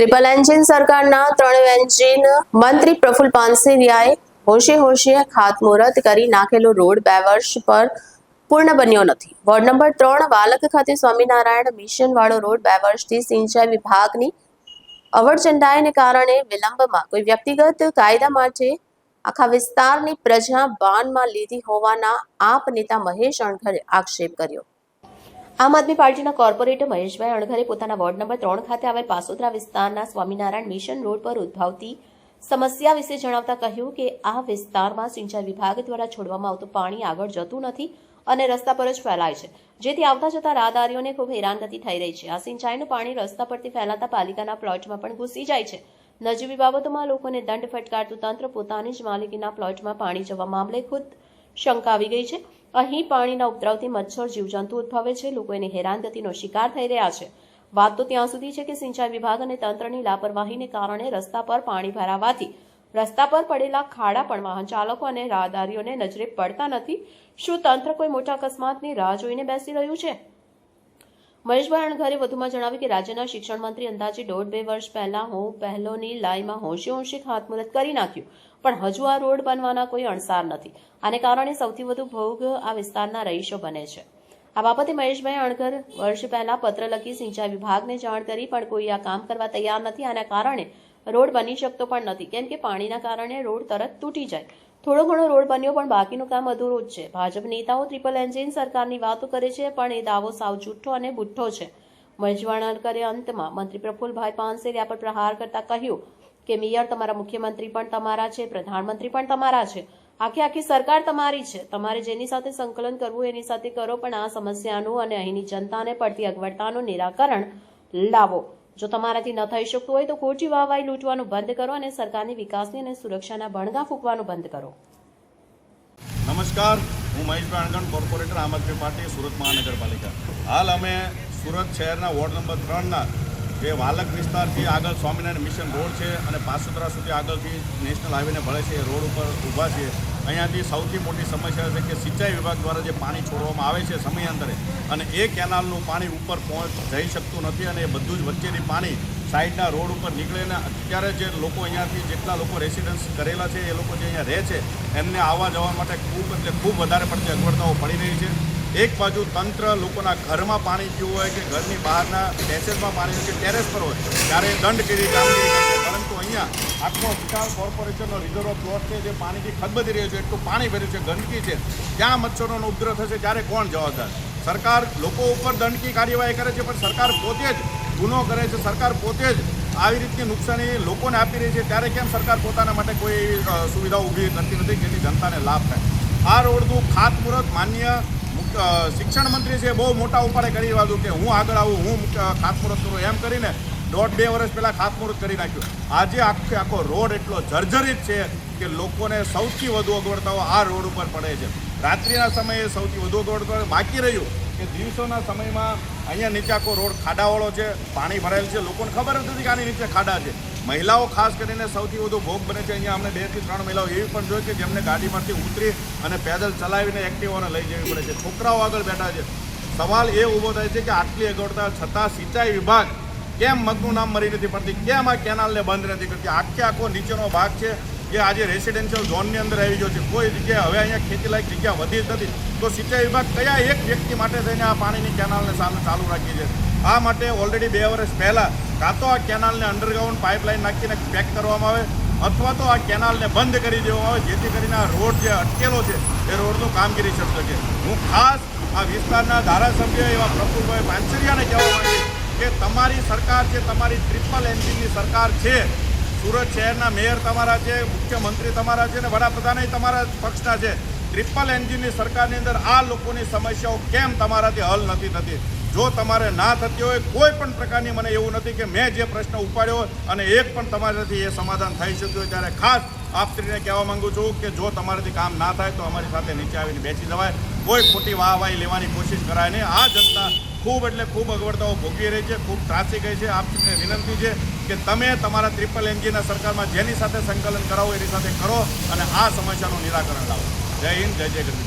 Triple engine સરકારના ત્રણ engine મંત્રી પ્રફુલ પાનસેરિયાએ હોશે હોશે ખાતમુહૂર્ત કરી નાખેલો રોડ બે વર્ષ પર પૂર્ણ બન્યો નથી. વોર્ડ નંબર ત્રણ વાલક ખાતે સ્વામિનારાયણ મિશન વાળો રોડ બે વર્ષથી સિંચાઈ વિભાગની અવરચંડાઈને કારણે વિલંબમાં કોઈ વ્યક્તિગત કાયદા માટે આખા વિસ્તારની પ્રજા બાનમાં લીધી હોવાના આપ નેતા મહેશ અણઘરે આક્ષેપ કર્યો. આમ આદમી પાર્ટીના કોર્પોરેટર મહેશભાઈ અણઘરે પોતાના વોર્ડ નંબર ત્રણ ખાતે આવેલ પાસોદરા વિસ્તારના સ્વામિનારાયણ મિશન રોડ પર ઉદ્ભવતી સમસ્યા વિશે જણાવતા કહ્યું કે આ વિસ્તારમાં સિંચાઈ વિભાગ દ્વારા છોડવામાં આવતું પાણી આગળ જતું નથી અને રસ્તા પર જ ફેલાય છે. જેથી આવતા જતા રાહદારીઓને ખૂબ હેરાનગતિ થઈ રહી છે. આ સિંચાઈનું પાણી રસ્તા પરથી ફેલાતા પાલિકાના પ્લોટમાં પણ ઘૂસી જાય છે. નજીવી બાબતોમાં લોકોને દંડ ફટકારતું તંત્ર પોતાની જ માલિકીના પ્લોટમાં પાણી જવા મામલે ખુદ શંકા આવી ગઈ છે. અહીં પાણીના ઉપદ્રવથી મચ્છર, જીવજંતુ ઉદ્ભવે છે. લોકો એની હેરાનગતિનો શિકાર થઈ રહ્યા છે. વાત તો ત્યાં સુધી છે કે સિંચાઈ વિભાગ અને તંત્રની લાપરવાહીને કારણે રસ્તા પર પાણી ભરાવાથી રસ્તા પર પડેલા ખાડા પણ વાહન ચાલકો અને રાહદારીઓને નજરે પડતા નથી. શું તંત્ર કોઈ મોટા અકસ્માતની રાહ જોઈને બેસી રહ્યું છે? મહેશભાઈ અણઘરે વધુમાં જણાવ્યું કે રાજ્યના શિક્ષણ મંત્રી અંદાજે દોઢ બે વર્ષ પહેલા હું પહેલોની લાઈમાં હોંશે હોંશે ખાતમુહૂર્ત કરી નાખ્યું. પણ હજુ આ રોડ બનવાના કોઈ અણસાર નથી. આને કારણે સૌથી વધુ ભોગ આ વિસ્તારના રહીશો બને છે. આ બાબતે મહેશભાઈ અણઘર વર્ષ પહેલા પત્ર લખી સિંચાઈ વિભાગને જાણ કરી, પણ કોઈ આ કામ કરવા તૈયાર નથી. આના કારણે રોડ બની શકતો પણ નથી. કેમ કે પાણીના કારણે રોડ તરત તૂટી જાય. થોડો ઘણો રોડ બન્યો, પણ બાકીનું કામ અધૂરું જ છે. ભાજપ નેતાઓ ટ્રિપલ એન્જિન સરકારની વાતો કરે છે, પણ એ દાવો સાવ જુઠ્ઠો અને બુઠ્ઠો છે. મહેશવાણકરે અંતમાં મંત્રી પ્રફુલભાઈ પાનસેરિયા પર પ્રહાર કરતા કહ્યું કે મેયર તમારા મુખ્યમંત્રી પણ તમારા છે, પ્રધાનમંત્રી પણ તમારા છે. આખી આખી સરકાર તમારી છે. તમારે જેની સાથે સંકલન કરવું એની સાથે કરો, પણ આ સમસ્યાનું અને અહીંની જનતાને પડતી અગવડતાનું નિરાકરણ લાવો. જો તમારાથી ન થઈ શકતું હોય તો ખોટી વાહવાઈ લૂંટવાનું બંધ કરો અને સરકારની વિકાસની અને સુરક્ષાના ભણગા ફૂંકવાનું બંધ કરો. નમસ્કાર. હું મહેશ પ્રાણગણ, કોર્પોરેટર આમ આદમી પાર્ટી, સુરત મહાનગરપાલિકા. હાલ અમે સુરત શહેરના વોર્ડ નંબર ત્રણના જે વાલક વિસ્તારથી આગળ સ્વામિનારાયણ મિશન રોડ છે અને પાસુદરા સુધી આગળથી નેશનલ હાઈવેને ભળે છે, એ રોડ ઉપર ઊભા છીએ. અહીંયાથી સૌથી મોટી સમસ્યા છે કે સિંચાઈ વિભાગ દ્વારા જે પાણી છોડવામાં આવે છે સમયાંતરે અને એ કેનાલનું પાણી ઉપર પહોંચ જઈ શકતું નથી અને એ બધું જ વચ્ચેની પાણી સાઈડના રોડ ઉપર નીકળે ને અત્યારે જે લોકો અહીંયાથી જેટલા લોકો રેસિડન્સ કરેલા છે, એ લોકો જે અહીંયા રહે છે, એમને આવવા જવા માટે ખૂબ એટલે ખૂબ વધારે પડતી અગવડતાઓ પડી રહી છે. એક બાજુ તંત્ર લોકોના ઘરમાં પાણી પીવું હોય કે ઘરની બહારના પેસેજમાં પાણી હોય કે ટેરેસ પર હોય, ત્યારે દંડ કેવી કામગીરી પરંતુ અહીંયા આખો વિશાળ કોર્પોરેશનનો રિઝર્વ પ્લોટ છે જે પાણીથી ખદબદી રહ્યો છે એટલું પાણી ભર્યું છે ગંદકી છે. ત્યાં મચ્છરોનો ઉપદ્રવ થશે ત્યારે કોણ જવાબદાર? સરકાર લોકો ઉપર દંડકી કાર્યવાહી કરે છે પણ સરકાર પોતે જ ગુનો કરે છે સરકાર પોતે જ આવી રીતની નુકસાની લોકોને આપી રહી છે ત્યારે કેમ સરકાર પોતાના માટે કોઈ અ, ઊભી કરતી નથી જેથી જનતાને લાભ થાય? આ રોડનું ખાતમુહૂર્ત માન્ય શિક્ષણ મંત્રી છે બહુ મોટા ઉપાડે કરી વાળું કે હું આગળ આવું હું ખાતમુહૂર્ત કરું એમ કરીને દોઢ બે વર્ષ પહેલાં ખાતમુહૂર્ત કરી નાખ્યું. આજે આખે આખો રોડ એટલો જર્જરિત છે કે લોકોને સૌથી વધુ અગવડતાઓ આ રોડ ઉપર પડે છે. રાત્રિના સમયે સૌથી વધુ અગવડતા બાકી રહ્યું કે દિવસોના સમયમાં અહીંયા નીચે આખો રોડ ખાડાવાળો છે, પાણી ભરાયેલ છે. લોકોને ખબર જ નથી કે આની નીચે ખાડા છે. મહિલાઓ ખાસ કરીને સૌથી વધુ ભોગ બને છે. અહીંયા અમને બેથી ત્રણ મહિલાઓ એવી પણ જોઈ કે જેમને ગાડીમાંથી ઉતરી અને પેદલ ચલાવીને એક્ટિવાને લઈ જવી પડે છે. છોકરાઓ આગળ બેઠા છે. સવાલ એ ઊભો થાય છે કે આટલી અગવડતા છતાં સિંચાઈ વિભાગ કેમ મગનું નામ મરી નથી પડતી? કેમ આ કેનાલને બંધ નથી કરતી? આખે આખો નીચેનો ભાગ છે જે આજે રેસિડેન્શિયલ ઝોનની અંદર આવી ગયો છે. કોઈ જગ્યાએ હવે અહીંયા ખેતીલાયક જગ્યા વધી નથી. તો સિંચાઈ વિભાગ કયા એક વ્યક્તિ માટે થઈને આ પાણીની કેનાલને સામે ચાલુ રાખી છે? આ માટે ઓલરેડી બે વર્ષ પહેલાં કાં તો આ કેનાલને અંડરગ્રાઉન્ડ પાઇપલાઇન નાખીને પેક કરવામાં આવે અથવા તો આ કેનાલને બંધ કરી દેવામાં આવે, જેથી કરીને આ રોડ જે અટકેલો છે, એ રોડનું કામગીરી શરૂ શકે. હું ખાસ આ વિસ્તારના ધારાસભ્ય એવા પ્રફુલભાઈ પાનસરિયાને કહેવા માંગીશ કે તમારી સરકાર છે તમારી ટ્રિપલ એન્જિનની સરકાર છે, સુરત શહેરના મેયર તમારા છે, મુખ્યમંત્રી તમારા છે અને વડાપ્રધાન તમારા પક્ષના છે, ટ્રિપલ એન્જિનની સરકારની અંદર આ લોકોની સમસ્યાઓ કેમ તમારાથી હલ નથી થતી? જો તમારે ના થતી હોય, કોઈ પણ પ્રકારની મને એવું નથી કે મેં જે પ્રશ્ન ઉપાડ્યો અને એક પણ તમારાથી એ સમાધાન થઈ શક્યું ત્યારે ખાસ આપશ્રીને કહેવા માંગુ છું કે જો તમારાથી કામ ના થાય તો અમારી સાથે નીચે આવીને બેસી જવાય. કોઈ ખોટી વાહવાહી લેવાની કોશિશ કરાય નહીં. આ જનતા ખૂબ એટલે ખૂબ અગવડતાઓ ભોગવી રહી છે, ખૂબ ત્રાસી ગઈ છે. આપને વિનંતી છે કે તમે તમારા ટ્રિપલ એન્જિનના સરકારમાં જેની સાથે સંકલન કરાવો, એની સાથે કરો અને આ સમસ્યાનું નિરાકરણ લાવો. જય હિન્દ, જય જય